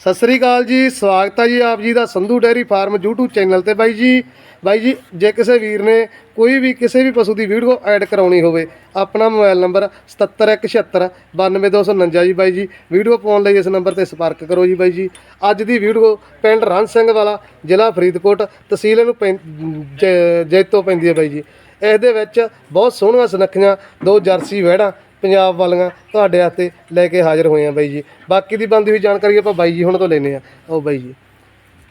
ਸਤਿ ਸ੍ਰੀ ਅਕਾਲ ਜੀ, ਸਵਾਗਤ ਹੈ ਜੀ ਆਪ ਜੀ ਦਾ Sandhu dairy farm YouTube channel ਤੇ। ਬਾਈ ਜੀ ਬਾਈ ਜੀ, ਜੇ ਕਿਸੇ ਵੀਰ ਨੇ ਕੋਈ ਵੀ ਕਿਸੇ ਵੀ ਪਸ਼ੂ ਦੀ ਵੀਡੀਓ ਐਡ ਕਰਾਉਣੀ ਹੋਵੇ, ਆਪਣਾ ਮੋਬਾਈਲ ਨੰਬਰ 7776 92249 ਜੀ ਬਾਈ ਜੀ। ਵੀਡੀਓ ਪਾਉਣ ਲਈ ਇਸ ਨੰਬਰ ਤੇ ਸੰਪਰਕ ਕਰੋ ਜੀ ਬਾਈ ਜੀ। ਅੱਜ ਦੀ ਵੀਡੀਓ ਪਿੰਡ ਰਣ ਸਿੰਘ ਵਾਲਾ, ਜ਼ਿਲ੍ਹਾ ਫਰੀਦਕੋਟ, ਤਹਿਸੀਲ ਨੂੰ ਜੈਤੋ ਪੈਂਦੀ ਹੈ ਬਾਈ ਜੀ। ਇਸ ਦੇ ਵਿੱਚ ਬਹੁਤ ਸੋਹਣੀਆਂ ਸੁਨੱਖੀਆਂ ਦੋ ਜਰਸੀ ਵਹਿੜਾਂ ਪੰਜਾਬ ਵਾਲੀਆਂ ਤੁਹਾਡੇ ਹੱਥੇ ਲੈ ਕੇ ਹਾਜ਼ਰ ਹੋਏ ਆ ਬਾਈ ਜੀ। ਬਾਕੀ ਦੀ ਬੰਦੀ ਹੋਈ ਜਾਣਕਾਰੀ ਆਪਾਂ ਬਾਈ ਜੀ ਹੁਣ ਤੋਂ ਲੈਨੇ ਆ। ਉਹ ਬਾਈ ਜੀ।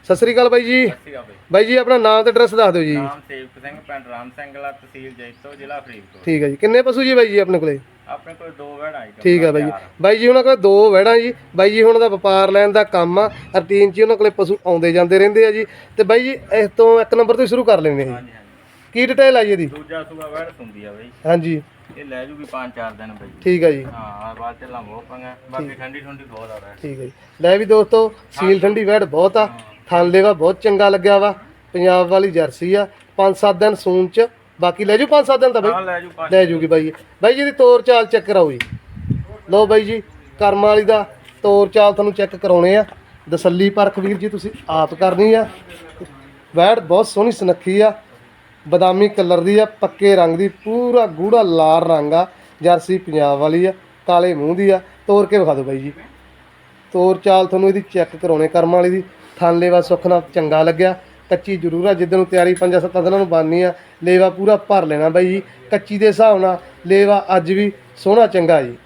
ਸਤਿ ਸ੍ਰੀ ਅਕਾਲ ਬਾਈ ਜੀ। ਬਈ ਬਾਈ ਜੀ ਆਪਣਾ ਨਾਮ ਤੇ ਐਡਰੈਸ ਦੱਸ ਦਿਓ ਜੀ। ਨਾਮ ਸੇਵਕ ਸਿੰਘ ਪਿੰਡ ਰਾਮ ਸਿੰਘਲਾ ਤਹਿਸੀਲ ਜੈਤੋ ਜ਼ਿਲ੍ਹਾ ਫਰੀਦਕੋਟ। ਠੀਕ ਹੈ ਜੀ। ਕਿੰਨੇ ਪਸ਼ੂ ਜੀ ਬਾਈ ਜੀ ਆਪਣੇ ਕੋਲੇ? ਆਪਣੇ ਕੋਲ ਦੋ ਵੜਾ ਆਈ ਠੀਕ ਹੈ ਬਾਈ ਜੀ। ਬਾਈ ਜੀ ਉਹਨਾਂ ਕੋਲ ਦੋ ਵਹਿੜਾਂ ਜੀ। ਬਾਈ ਜੀ ਉਹਨਾਂ ਦਾ ਵਪਾਰ ਲੈਣ ਦਾ ਕੰਮ ਆ। ਰੂਟੀਨ 'ਚ ਉਹਨਾਂ ਕੋਲੇ ਪਸ਼ੂ ਆਉਂਦੇ ਜਾਂਦੇ ਰਹਿੰਦੇ ਆ ਜੀ। ਤੇ ਬਾਈ ਜੀ ਇਸ ਤੋਂ ਇੱਕ ਨੰਬਰ ਤੋਂ ਸ਼ੁਰੂ ਕਰ ਲੈਂਦੇ ਆ ਜੀ। ਕੀ ਡਿਟੇਲ ਆਈ ਇਹਦੀ? ਦੂਜਾ ਸੂਆ ਵੜ ਹੁੰਦੀ ਆ ਬਈ। ਹਾਂਜੀ। ਇਹ ਲੈ ਜੂਗੀ 5-4 ਦਿਨ ਬਈ। ਠੀਕ ਹੈ ਜੀ। ਹਾਂ ਬਾਅਦ ਚੱਲਾਂ ਬਹੁਤ ਪੰਗਾ। ਬਾਕੀ ਠੰਡੀ ਠੰਡੀ ਬਹੁਤ ਆ ਰਿਹਾ ਠੀਕ ਹੈ ਜੀ। ਲੈ ਵੀ ਦੋਸਤੋ ਸੀਲ ਠੰਡੀ ਵੈੜ ਬਹੁਤ ਆ। ਥਣ ਲੇਵਾ ਬਹੁਤ ਚੰਗਾ ਲੱਗਿਆ ਵਾ। ਪੰਜਾਬ ਵਾਲੀ ਜਰਸੀ ਆ। 5-7 ਦਿਨ ਸੂਨ ਚ। ਬਾਕੀ ਲੈ ਜੂ 5-7 ਦਿਨ ਤਾਂ ਹਾਂ ਬਾਈ ਲੈ ਜੂ ਲੈ ਜੂਗੀ ਬਾਈ ਬਾਈ ਜੀ ਦੀ ਤੋਰ ਚਾਲ ਚੈੱਕ ਕਰਾਓ ਜੀ। ਲਓ ਬਾਈ ਜੀ ਕਰਮ ਵਾਲੀ ਦਾ ਤੋਰ ਚਾਲ ਤੁਹਾਨੂੰ ਚੈੱਕ ਕਰਾਉਣੇ ਆ। ਦਸੱਲੀ ਪਰਖ ਵੀਰ ਜੀ ਤੁਸੀਂ ਆਪ ਕਰਨੀ ਆ। ਵੈੜ ਬਹੁਤ ਸੋਹਣੀ ਸੁਨੱਖੀ ਆ। ਬਦਾਮੀ ਕਲਰ ਦੀ ਆ, ਪੱਕੇ ਰੰਗ ਦੀ, ਪੂਰਾ ਗੂੜਾ ਲਾਲ ਰੰਗ ਆ। ਜਰਸੀ ਪੰਜਾਬ ਵਾਲੀ ਆ, ਕਾਲੇ ਮੂੰਹ ਦੀ ਆ। ਤੋਰ ਕੇ ਵਿਖਾ ਦਿਓ ਬਾਈ ਜੀ। ਤੋਰ ਚਾਲ ਤੁਹਾਨੂੰ ਇਹਦੀ ਚੈੱਕ ਕਰਾਉਣੇ, ਕਰਮ ਵਾਲੀ ਦੀ। ਥਣ ਲੇਵਾ ਸੁੱਖ ਨਾਲ ਚੰਗਾ ਲੱਗਿਆ। ਕੱਚੀ ਜ਼ਰੂਰ ਆ, ਜਿੱਦਣ ਨੂੰ ਤਿਆਰੀ 5-7 ਦਿਨਾਂ ਨੂੰ ਬਣਨੀ ਆ, ਲੇਵਾ ਪੂਰਾ ਭਰ ਲੈਣਾ ਬਾਈ ਜੀ। ਕੱਚੀ ਦੇ ਹਿਸਾਬ ਨਾਲ, ਲੇਵਾ ਅੱਜ ਵੀ ਸੋਹਣਾ ਚੰਗਾ ਜੀ।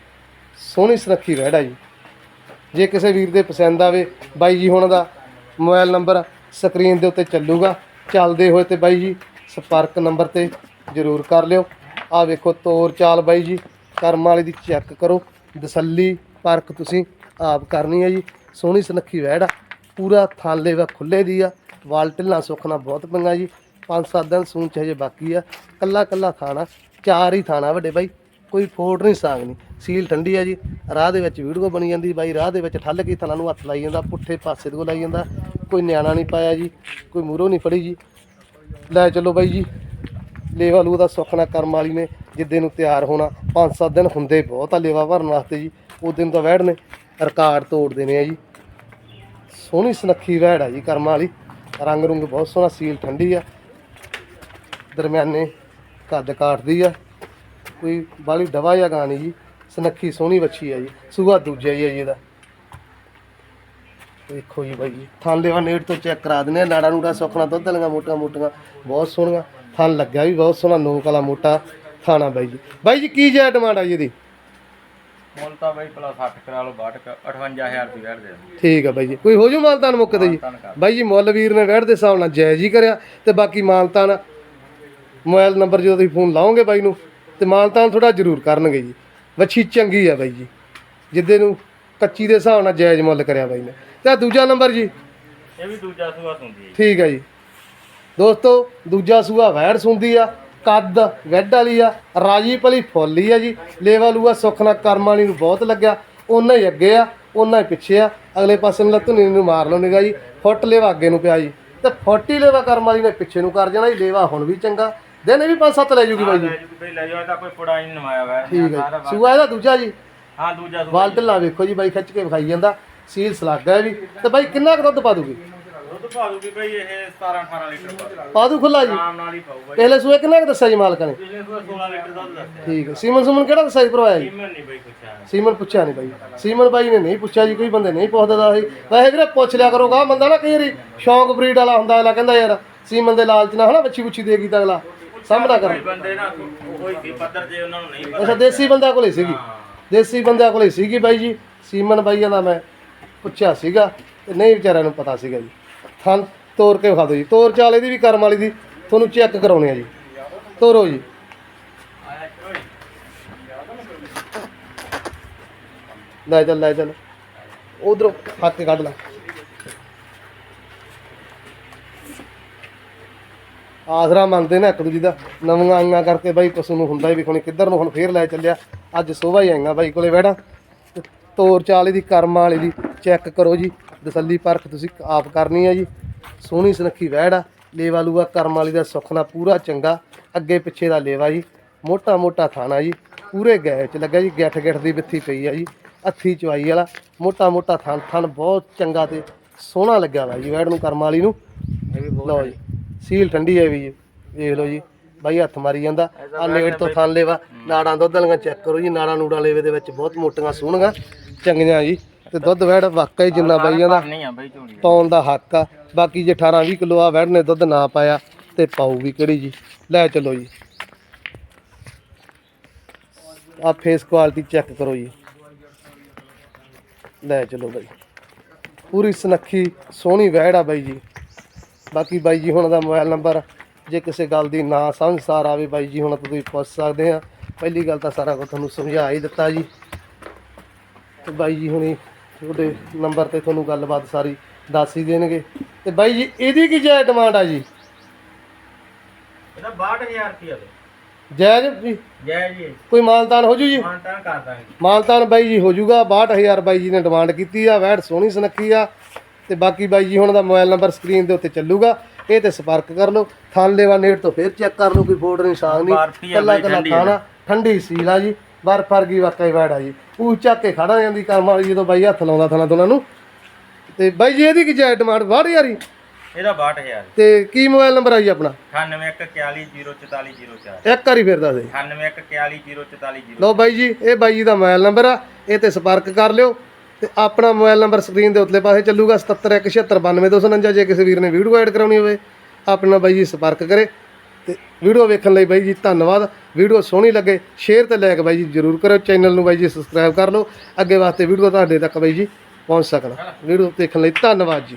ਸੋਹਣੀ ਸੁਰੱਖੀ ਵਹਿੜਾ ਜੀ। ਜੇ ਕਿਸੇ ਵੀਰ ਦੇ ਪਸੰਦ ਆਵੇ, ਬਾਈ ਜੀ ਹੁਣ ਦਾ ਮੋਬਾਈਲ ਨੰਬਰ ਸਕਰੀਨ ਦੇ ਉੱਤੇ ਚੱਲੂਗਾ। ਚੱਲਦੇ ਹੋਏ ਤੇ ਬਾਈ ਜੀ ਸੰਪਰਕ ਨੰਬਰ ਤੇ ਜ਼ਰੂਰ ਕਰ ਲਿਓ। ਆ ਵੇਖੋ ਤੋਰ ਚਾਲ ਬਾਈ ਜੀ, ਕਰਮ ਵਾਲੇ ਦੀ ਚੈੱਕ ਕਰੋ। ਦਸੱਲੀ ਪਰਖ ਤੁਸੀਂ ਆਪ ਕਰਨੀ ਹੈ ਜੀ। ਸੋਹਣੀ ਸੁਨੱਖੀ ਵਹਿੜ ਆ। ਪੂਰਾ ਥਾਲੇ ਵਾ ਖੁੱਲੇ ਦੀ ਆ। ਵਾਲ ਢਿੱਲਾਂ ਸੁੱਖਣਾ ਬਹੁਤ ਪੰਗਾ ਜੀ। ਪੰਜ ਸੱਤ ਦਿਨ ਸੂਣ ਚ ਹਜੇ ਬਾਕੀ ਆ। ਕੱਲਾ ਕੱਲਾ ਥਾਣਾ ਚਾਰ ਹੀ ਥਾਣਾ ਵੱਡੇ ਬਾਈ। ਕੋਈ ਫੋੜ ਨਹੀਂ, ਸਾਂਗ ਨਹੀਂ। ਸੀਲ ਠੰਡੀ ਆ ਜੀ। ਰਾਹ ਦੇ ਵਿੱਚ ਵੀਡੀਓ ਬਣੀ ਜਾਂਦੀ ਬਾਈ। ਰਾਹ ਦੇ ਵਿੱਚ ਠੱਲ ਕੇ ਥਲਾਂ ਨੂੰ ਹੱਥ ਲਾਈ ਜਾਂਦਾ, ਪੁੱਠੇ ਪਾਸੇ ਤੋਂ ਲਾਈ ਜਾਂਦਾ। ਕੋਈ ਨਿਆਣਾ ਨਹੀਂ ਪਾਇਆ ਜੀ। ਕੋਈ ਮੂਰੋ ਨਹੀਂ ਫੜੀ ਜੀ। ਲੈ ਚਲੋ ਬਾਈ ਜੀ। ਲੇਵਾ ਲੂ ਦਾ ਸੁਖਣਾ ਕਰਮ ਵਾਲੀ ਨੇ ਜਿੱਦੇ ਨੂੰ ਤਿਆਰ ਹੋਣਾ, ਪੰਜ ਸੱਤ ਦਿਨ ਹੁੰਦੇ ਬਹੁਤ ਆ ਲੇਵਾ ਭਰਨ ਵਾਸਤੇ ਜੀ। ਉਹ ਦਿਨ ਤਾਂ ਵਹਿੜ ਨੇ ਰਿਕਾਰਡ ਤੋੜਦੇ ਨੇ ਆ ਜੀ। ਸੋਹਣੀ ਸੁਨੱਖੀ ਵਹਿੜ ਆ ਜੀ ਕਰਮ ਵਾਲੀ। ਰੰਗ ਰੁੰਗ ਬਹੁਤ ਸੋਹਣਾ, ਸੀਲ ਠੰਡੀ ਆ। ਦਰਮਿਆਨੇ ਕੱਦ ਕਾਟਦੀ ਆ। ਕੋਈ ਬਾਲੀ ਦਵਾ ਜਾਂ ਗਾਣੀ ਜੀ। ਸੁਨੱਖੀ ਸੋਹਣੀ ਵੱਛੀ ਆ ਜੀ। ਸੂਆ ਦੂਜਾ ਹੀ ਆ ਜੀ ਇਹਦਾ। ਦੇਖੋ ਜੀ ਬਾਈ ਜੀ। ਥਣ ਲੈਵਾ ਨੇੜ ਤੋਂ ਚੈੱਕ ਕਰਾ ਦਿੰਦੇ ਆ। ਨਾੜਾ ਨੂੜਾ ਸੁੱਕਣਾ ਦੁੱਧ ਵਾਲੀਆਂ ਮੋਟੀਆਂ ਮੋਟੀਆਂ ਬਹੁਤ ਸੋਹਣੀਆਂ। ਥਣ ਲੱਗਿਆ ਵੀ ਬਹੁਤ ਸੋਹਣਾ ਨੋਕ ਵਾਲਾ ਮੋਟਾ ਥਾਣਾ ਬਾਈ ਜੀ। ਬਾਈ ਜੀ ਕੀ ਜੇ ਡਿਮਾਂਡ ਆ ਜੀ ਇਹਦੀ? ਮੁੱਲ ਤਾਂ ਬਈ ਪਲਾ 60 ਕਰਾ ਲਓ 62 58000 ਰੁਪਏ ਵੜ ਦੇ ਠੀਕ ਆ ਬਾਈ ਜੀ। ਕੋਈ ਹੋ ਜੂ ਮਾਨਤਾਨ ਮੁੱਕ ਤੇ ਜੀ? ਧੰਨ ਕਰ। ਬਾਈ ਜੀ ਮੁੱਲ ਵੀਰ ਨੇ ਵੈੜ ਦੇ ਹਿਸਾਬ ਨਾਲ ਜਾਇਜ਼ ਹੀ ਕਰਿਆ ਤੇ ਬਾਕੀ ਮਾਨਤਾਨ ਮੋਬਾਈਲ ਨੰਬਰ ਜਦੋਂ ਤੁਸੀਂ ਫੋਨ ਲਾਓਗੇ ਬਾਈ ਨੂੰ ਤੇ ਮਾਨਤਾਨ ਥੋੜਾ ਜ਼ਰੂਰ ਕਰਨਗੇ ਜੀ। ਵੱਛੀ ਚੰਗੀ ਆ ਬਾਈ ਜੀ। ਜਿੱਦੇ ਨੂੰ ਕੱਚੀ ਦੇ ਹਿਸਾਬ ਨਾਲ ਜਾਇਜ਼ ਮੁੱਲ ਕਰਿਆ ਬਾਈ ਨੇ। ਤੇ ਦੂਜਾ ਨੰਬਰ ਜੀ? ਇਹ ਵੀ ਦੂਜਾ ਸੂਆ ਹੁੰਦੀ ਹੈ ਠੀਕ ਹੈ ਜੀ। ਦੋਸਤੋ ਦੂਜਾ ਸੂਆ ਵੈੜ ਸੁੰਦੀ ਆ ਕੱਦ ਵੈਡ ਵਾਲੀ ਆ ਰਾਜੀ ਭਲੀ ਫੁੱਲੀ ਆ ਜੀ। ਲੇਵਾ ਲੂਆ ਸੁੱਖ ਨਾਲ ਕਰਮ ਵਾਲੀ ਨੂੰ ਬਹੁਤ ਲੱਗਿਆ। ਉਹਨਾਂ ਹੀ ਅੱਗੇ ਆ ਉਹਨਾਂ ਹੀ ਪਿੱਛੇ ਆ। ਅਗਲੇ ਪਾਸੇ ਨੂੰ ਲੱਤੂ ਨੂੰ ਮਾਰ ਲਓ ਨਿਗਾ ਜੀ। ਫੁੱਟ ਲੇਵਾ ਅੱਗੇ ਨੂੰ ਪਿਆ ਜੀ। ਤੇ ਫੁੱਟੀ ਲੇਵਾ ਕਰਮ ਵਾਲੀ ਨੇ ਪਿੱਛੇ ਨੂੰ ਕਰ ਜਾਣਾ ਜੀ। ਲੇਵਾ ਹੁਣ ਵੀ ਚੰਗਾ। ਦਿਨ ਇਹ ਵੀ ਪੰਜ ਸੱਤ ਲੈ ਜੂਗੀ ਬਾਈ ਜੀ। ਲੈ ਜੂ ਬਈ ਲੈ ਜਾਓ ਇਹਦਾ ਕੋਈ ਪੁੜਾ ਹੀ ਨਹੀਂ ਨਵਾਇਆ ਹੋਇਆ ਠੀਕ ਹੈ ਸੂਆ ਇਹਦਾ ਦੂਜਾ ਜੀ? ਹਾਂ ਦੂਜਾ ਸੂਆ ਵਾਲ ਢਿੱਲਾ ਵੇਖੋ ਜੀ ਬਾਈ ਖਿੱਚ ਕੇ ਵਿਖਾਈ ਜਾਂਦਾ। ਸੀਲ ਸਲਾਗਾ ਹੈ ਵੀ ਤੇ ਬਾਈ ਕਿੰਨਾ ਕੁ ਦੁੱਧ ਪਾ ਦੂਗੀ? ਦੁੱਧ ਪਾ ਦੂਗੀ ਬਈ ਇਹ 17 18 ਲੀਟਰ ਪਾ ਦੂ ਪਾ ਦੂ ਖੁੱਲਾ ਜੀ। ਆਰਾਮ ਨਾਲ ਹੀ ਪਾਊਗਾ ਪਹਿਲੇ ਸੂਏ ਕਿੰਨਾ ਕੁ ਦੱਸਿਆ ਜੀ ਮਾਲਕਾਂ ਨੇ? ਪਿਛਲੇ ਸੂਆ 16 ਲੀਟਰ ਦੁੱਧ ਦੱਸਿਆ। ਠੀਕ ਹੈ। ਸੀਮਨ ਸੁਮਨ ਕਿਹੜਾ ਭਰਵਾਇਆ ਜੀ? ਕੀਮਤ ਨਹੀਂ ਬਈ ਪੁੱਛਿਆ ਸੀਮਨ ਪੁੱਛਿਆ ਨਹੀਂ ਬਾਈ। ਸੀਮਨ ਬਾਈ ਨੇ ਨਹੀਂ ਪੁੱਛਿਆ ਜੀ ਕੋਈ ਬੰਦੇ ਨਹੀਂ ਪੁੱਛਦਾ ਦਾ ਸੀ ਵੈਸੇ ਵੀਰੇ ਪੁੱਛ ਲਿਆ ਕਰੋਗਾ ਬੰਦਾ ਨਾ ਕਈ ਵਾਰੀ ਸ਼ੌਂਕ ਬਰੀਡ ਵਾਲਾ ਹੁੰਦਾ ਅਗਲਾ ਕਹਿੰਦਾ ਯਾਰ ਸੀਮਨ ਦੇ ਲਾਲਚ ਨਾਲ ਹਨਾ ਬੱਚੀ ਬੁੱਚੀ ਦੇਗੀ ਤਾਂ ਅਗਲਾ। ਸਾਹਮਣਾ ਕਰ। ਕੋਈ ਬੰਦੇ ਨਾ ਉਹ ਹੀ ਸੀ ਪੱਧਰ ਜੇ ਉਹਨਾਂ ਨੂੰ ਨਹੀਂ ਪਤਾ। ਅੱਛਾ ਦੇਸੀ ਬੰਦਿਆਂ ਕੋਲੇ ਸੀਗੀ। ਦੇਸੀ ਬੰਦਿਆਂ ਕੋਲੇ ਸੀਗੀ ਬਾਈ ਜੀ। ਸੀਮਨ ਬਾਈਆਂ ਦਾ ਮੈਂ ਪੁੱਛਿਆ ਸੀਗਾ ਤੇ ਨਹੀਂ ਵਿਚਾਰਿਆਂ ਨੂੰ ਪਤਾ ਸੀਗਾ ਜੀ। ਥਾਂ ਤੋਰ ਕੇ ਵਿਖਾ ਦਿਓ ਜੀ। ਤੋਰ ਚਾਲ ਦੀ ਵੀ ਕਰਮ ਵਾਲੀ ਦੀ ਤੁਹਾਨੂੰ ਚੈੱਕ ਕਰਾਉਣੀ ਆ ਜੀ। ਤੋਰੋ ਜੀ। ਲੈ ਚੱਲ ਲੈ ਚੱਲ। ਉਧਰੋਂ ਹੱਥ ਕੇ ਕੱਢ ਲੈ। ਆਸਰਾ ਮੰਨਦੇ ਨੇ ਇੱਕ ਦੂਜੀ ਦਾ। ਨਵੀਆਂ ਆਈਆਂ ਕਰਕੇ ਬਾਈ ਪਸ਼ੂ ਨੂੰ ਹੁੰਦਾ ਵੀ ਹੁਣ ਕਿੱਧਰ ਨੂੰ ਹੁਣ ਫੇਰ ਲੈ ਚੱਲਿਆ। ਅੱਜ ਸੋਭਾ ਹੀ ਆਈਆਂ ਬਾਈ ਕੋਲੇ ਬੈਠਾ ਤੇ ਤੋਰ ਚਾਲੇ ਦੀ ਕਰਮ ਵਾਲੀ ਦੀ ਚੈੱਕ ਕਰੋ ਜੀ। ਦਸੱਲੀ ਪਰਖ ਤੁਸੀਂ ਆਪ ਕਰਨੀ ਹੈ ਜੀ। ਸੋਹਣੀ ਸੁਨੱਖੀ ਵਹਿੜ ਆ। ਲੇਵਾ ਲੂਆ ਕਰਮ ਵਾਲੀ ਦਾ ਸੁਖਣਾ ਪੂਰਾ ਚੰਗਾ। ਅੱਗੇ ਪਿੱਛੇ ਦਾ ਲੇਵਾ ਜੀ। ਮੋਟਾ ਮੋਟਾ ਥਾਣਾ ਜੀ। ਪੂਰੇ ਗਏ ਚ ਲੱਗਾ ਜੀ। ਗਿੱਠ ਗਿੱਠ ਦੀ ਬਿੱਥੀ ਪਈ ਆ ਜੀ। ਅੱਥੀ ਚਵਾਈ ਵਾਲਾ। ਮੋਟਾ ਮੋਟਾ ਥਣ ਥਣ ਬਹੁਤ ਚੰਗਾ ਤੇ ਸੋਹਣਾ ਲੱਗਿਆ ਵਾ ਜੀ ਵੈੜ ਨੂੰ ਕਰਮ ਵਾਲੀ ਨੂੰ। ਲਓ ਜੀ। ਸੀਲ ਠੰਡੀ ਹੈ ਵੀ ਜੀ। ਦੇਖ ਲਓ ਜੀ। ਬਾਈ ਹੱਥ ਮਾਰੀ ਜਾਂਦਾ। ਆ ਨੇੜ ਤੋਂ ਥਣ ਲੈਵਾ। ਨਾੜਾਂ ਦੁੱਧ ਵਾਲੀਆਂ ਚੈੱਕ ਕਰੋ ਜੀ। ਨਾੜਾਂ ਨੂੜਾਂ ਲੇਵੇ ਦੇ ਵਿੱਚ ਬਹੁਤ ਮੋਟੀਆਂ ਸੋਹਣੀਆਂ। ਚੰਗੀਆਂ ਜੀ। ਤੇ ਦੁੱਧ ਵੈੜ ਵਾਕਈ ਜਿੰਨਾ ਬਾਈਆਂ ਦਾ ਨਹੀਂ ਆ ਬਈ ਝੋਲੀ ਦਾ। ਪਾਉਣ ਦਾ ਹੱਕ ਆ। ਬਾਕੀ ਜੇ 18 20 ਕਿਲੋ ਆ ਵੈੜ ਨੇ ਦੁੱਧ ਨਾ ਪਾਇਆ ਤੇ ਪਾਊ ਵੀ ਕਿਹੜੀ ਜੀ। ਲੈ ਚਲੋ ਜੀ। ਆ ਫੇਸ ਕੁਆਲਿਟੀ ਚੈੱਕ ਕਰੋ ਜੀ। ਲੈ ਚਲੋ ਬਾਈ। ਪੂਰੀ ਸੁਨੱਖੀ ਸੋਹਣੀ ਵੈੜ ਆ ਬਾਈ ਜੀ। ਬਾਕੀ ਬਾਈ ਜੀ ਹੁਣ ਦਾ ਮੋਬਾਈਲ ਨੰਬਰ ਜੇ ਕਿਸੇ ਗੱਲ ਦੀ ਨਾ ਸਮਝ ਸਾਰ ਆਵੇ ਬਾਈ ਜੀ ਹੁਣ ਤੁਸੀਂ ਪੁੱਛ ਸਕਦੇ ਆ। ਪਹਿਲੀ ਗੱਲ ਤਾਂ ਸਾਰਾ ਕੁਝ ਤੁਹਾਨੂੰ ਸਮਝਾ ਹੀ ਦਿੱਤਾ ਜੀ। ਤੇ ਬਾਈ ਜੀ ਹੁਣੀ ਤੁਹਾਡੇ ਨੰਬਰ ਤੇ ਤੁਹਾਨੂੰ ਗੱਲਬਾਤ ਸਾਰੀ ਦੱਸ ਹੀ ਦੇਣਗੇ। ਤੇ ਬਾਈ ਜੀ ਇਹਦੀ ਕੀ ਜਾਇ ਡਿਮਾਂਡ ਆ ਜੀ? ਇਹਦਾ 62000 ਰੁਪਏ ਦੇ। ਜਾਇਜ਼ ਜੀ? ਜੈ ਜੀ। ਕੋਈ ਮਾਨਤਾਨ ਹੋ ਜੂ ਜੀ? ਮਾਨਤਾ ਕਰ ਦਾਂਗੇ। ਮਾਨਤਾਨ ਬਾਈ ਜੀ ਹੋ ਜੂਗਾ 62000 ਬਾਈ ਜੀ ਨੇ ਡਿਮਾਂਡ ਕੀਤੀ ਆ ਵੈਟ ਸੋਹਣੀ ਸੁਨੱਖੀ ਆ। ਤੇ ਬਾਕੀ ਬਾਈ ਜੀ ਹੁਣ ਦਾ ਮੋਬਾਈਲ ਨੰਬਰ ਸਕਰੀਨ ਦੇ ਉੱਤੇ ਚੱਲੂਗਾ। ਇਹ ਤੇ ਸੰਪਰਕ ਕਰ ਲਓ ਥਾਨ ਲੈਵਾ ਨੇੜ ਤੋਂ ਫੇਰ ਚੈੱਕ ਕਰ ਲਓ ਕੋਈ ਬੋਰਡ ਨਿਸ਼ਾਨ ਨਹੀਂ। ਕੱਲਾ ਕੱਲਾ। ਖਾਣਾ ਠੰਡੀ ਸੀਲ ਆ ਜੀ। ਬਰਫ ਵਰਗੀ ਵਾਕਈ ਵੈੜ ਆ ਜੀ। ਉਹ ਚੱਕ ਕੇ ਖੜਾ ਜਾਂਦੀ ਕੰਮ ਵਾਲੀ ਜਦੋਂ ਬਾਈ ਹੱਥ ਲਾਉਂਦਾ ਥਣਾ ਦੋਨਾਂ ਨੂੰ। ਤੇ ਬਾਈ ਜੀ ਇਹਦੀ ਕੀ ਜਾਇ ਡਿਮਾਂਡ? ਵਾੜ ਯਾਰੀ ਇਹਦਾ 62000 ਤੇ ਕੀ ਮੋਬਾਈਲ ਨੰਬਰ ਆ ਜੀ ਆਪਣਾ? 9114404404 ਇੱਕ ਵਾਰੀ ਫੇਰ ਦੱਸ ਦੇ। 9114404404 ਲਓ ਬਾਈ ਜੀ ਇਹ ਬਾਈ ਜੀ ਦਾ ਮੋਬਾਈਲ ਨੰਬਰ ਆ ਇਹ ਤੇ ਸੰਪਰਕ ਕਰ ਲਿਓ। ਤੇ ਆਪਣਾ ਮੋਬਾਈਲ ਨੰਬਰ ਸਕਰੀਨ ਦੇ ਉੱਤਲੇ ਪਾਸੇ ਚੱਲੂਗਾ 7717692249 ਜੇ ਕਿਸੇ ਵੀਰ ਨੇ ਵੀਡੀਓ ਐਡ ਕਰਾਉਣੀ ਹੋਵੇ ਆਪਣੇ ਬਾਈ ਜੀ ਸੰਪਰਕ ਕਰੇ। ਤੇ ਵੀਡੀਓ ਵੇਖਣ ਲਈ ਬਾਈ ਜੀ ਧੰਨਵਾਦ। ਵੀਡੀਓ ਸੋਹਣੀ ਲੱਗੇ ਸ਼ੇਅਰ ਤੇ ਲਾਇਕ ਬਾਈ ਜੀ ਜਰੂਰ ਕਰੋ ਚੈਨਲ ਨੂੰ ਬਾਈ ਜੀ ਸਬਸਕ੍ਰਾਈਬ ਕਰ ਲਓ। ਅੱਗੇ ਵਾਸਤੇ ਵੀਡੀਓ ਤੁਹਾਡੇ ਤੱਕ ਬਾਈ ਜੀ ਪਹੁੰਚ ਸਕਣ ਵੀਡੀਓ ਦੇਖਣ ਲਈ ਧੰਨਵਾਦ ਜੀ।